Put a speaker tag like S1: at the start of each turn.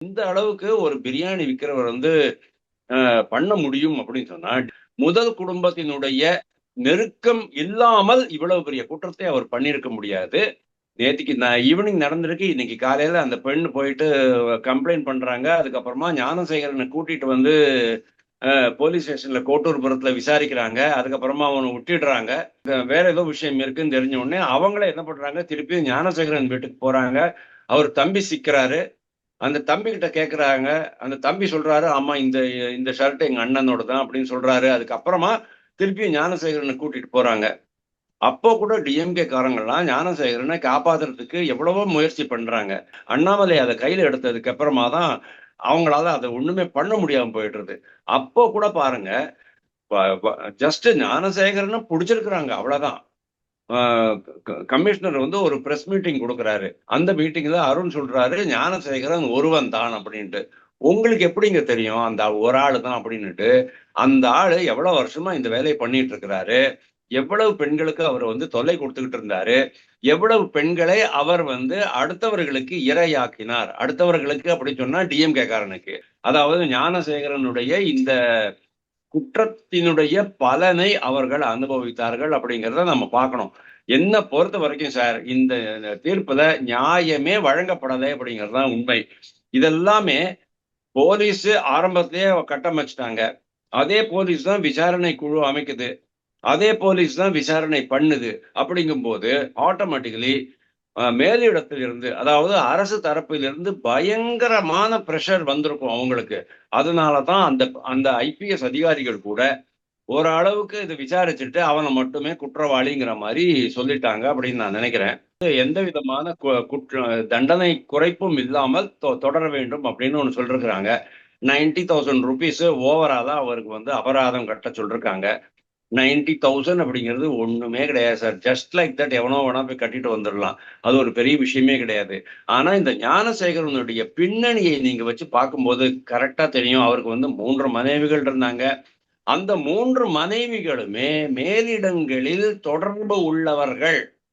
S1: இந்த அளவுக்கு ஒரு பிரியாணி விற்கிறவர் வந்து பண்ண முடியும் அப்படின்னு சொன்னா முதல் குடும்பத்தினுடைய நெருக்கம் இல்லாமல் இவ்வளவு பெரிய குற்றத்தை அவர் பண்ணியிருக்க முடியாது. நேற்றுக்கு நான் ஈவினிங் நடந்திருக்கு. இன்னைக்கு காலையில அந்த பெண் போயிட்டு கம்ப்ளைண்ட் பண்றாங்க. அதுக்கப்புறமா ஞானசேகரனை கூட்டிட்டு வந்து போலீஸ் ஸ்டேஷன்ல கோட்டூர்புரத்துல விசாரிக்கிறாங்க. அதுக்கப்புறமா அவனை விட்டுடுறாங்க. வேற ஏதோ விஷயம் இருக்குன்னு தெரிஞ்ச உடனே அவங்கள என்ன பண்றாங்க? திருப்பி ஞானசேகரன் வீட்டுக்கு போறாங்க. அவர் தம்பி சிக்கிறாரு. அந்த தம்பி கிட்ட கேட்குறாங்க அந்த தம்பி சொல்றாரு ஆமா இந்த இந்த ஷர்ட் எங்க அண்ணனோட தான் அப்படின்னு சொல்றாரு. அதுக்கப்புறமா திருப்பியும் ஞானசேகரனை கூட்டிட்டு போறாங்க. அப்போ கூட டிஎம்கே காரங்கள்லாம் ஞானசேகரனை காப்பாத்துறதுக்கு எவ்வளவோ முயற்சி பண்றாங்க. அண்ணாமலை அதை கையில எடுத்ததுக்கு அப்புறமா தான் அவங்களால அதை ஒண்ணுமே பண்ண முடியாம போயிடுறது. அப்போ கூட பாருங்க ஜஸ்ட் ஞானசேகரனை பிடிச்சிருக்கிறாங்க அவ்வளவுதான். கமிஷனர் வந்து ஒரு பிரஸ் மீட்டிங் கொடுக்குறாரு. அந்த மீட்டிங்ல அருண் சொல்றாரு ஞானசேகரன் ஒருவன் தான் அப்படின்ட்டு. உங்களுக்கு எப்படிங்க தெரியும்? அந்த ஒரு ஆள் தான் அப்படின்னுட்டு. அந்த ஆள் எவ்வளவு வருஷமா இந்த வேலையை பண்ணிட்டு இருக்கிறாரு? எவ்வளவு பெண்களுக்கு அவர் வந்து தொல்லை கொடுத்துக்கிட்டு இருந்தாரு? எவ்வளவு பெண்களை அவர் வந்து அடுத்தவர்களுக்கு இரையாக்கினார்? அடுத்தவர்களுக்கு அப்படி சொன்னா டிஎம்கே காரனுக்கு. அதாவது ஞானசேகரனுடைய இந்த குற்றத்தினுடைய பலனை அவர்கள் அனுபவித்தார்கள் அப்படிங்கிறத நம்ம பார்க்கணும். என்ன பொறுத்த வரைக்கும் சார் இந்த தீர்ப்புல நியாயமே வழங்கப்படலை அப்படிங்கிறது தான் உண்மை. இதெல்லாமே போலீஸ் ஆரம்பத்திலேயே கட்டமைச்சிட்டாங்க. அதே போலீஸ் தான் விசாரணை குழு அமைக்குது. அதே போலீஸ் தான் விசாரணை பண்ணுது. அப்படிங்கும்போது ஆட்டோமேட்டிக்கலி மேலிடத்தில் இருந்து அதாவது அரசு தரப்பிலிருந்து பயங்கரமான ப்ரெஷர் வந்திருக்கும் அவங்களுக்கு. அதனால தான் அந்த அந்த ஐபிஎஸ் அதிகாரிகள் கூட ஓரளவுக்கு இதை விசாரிச்சுட்டு அவனை மட்டுமே குற்றவாளிங்கிற மாதிரி சொல்லிட்டாங்க அப்படின்னு நான் நினைக்கிறேன். எந்த விதமான கு- குற்ற தண்டனை குறைப்பும் இல்லாமல் தொ- தொடர வேண்டும் அப்படின்னு ஒன்று சொல்லிருக்கிறாங்க. நைன்டி தௌசண்ட் ருபீஸ் தான் அவருக்கு வந்து அபராதம் கட்ட சொல்லிருக்காங்க. நைன்டி தௌசண்ட் அப்படிங்கிறது ஒண்ணுமே கிடையாது சார் ஜஸ்ட் லைக் தட் எவனோ வேணா போய் கட்டிட்டு வந்துடலாம். அது ஒரு பெரிய விஷயமே கிடையாது. ஆனா இந்த ஞானசேகரனுடைய பின்னணியை நீங்க வச்சு பார்க்கும்போது கரெக்டா தெரியும். அவருக்கு வந்து மூன்று மனைவிகள் இருந்தாங்க. அந்த மூன்று மனைவிகளுமே மேலிடங்களில் தொடர்பு உள்ளவர்கள்.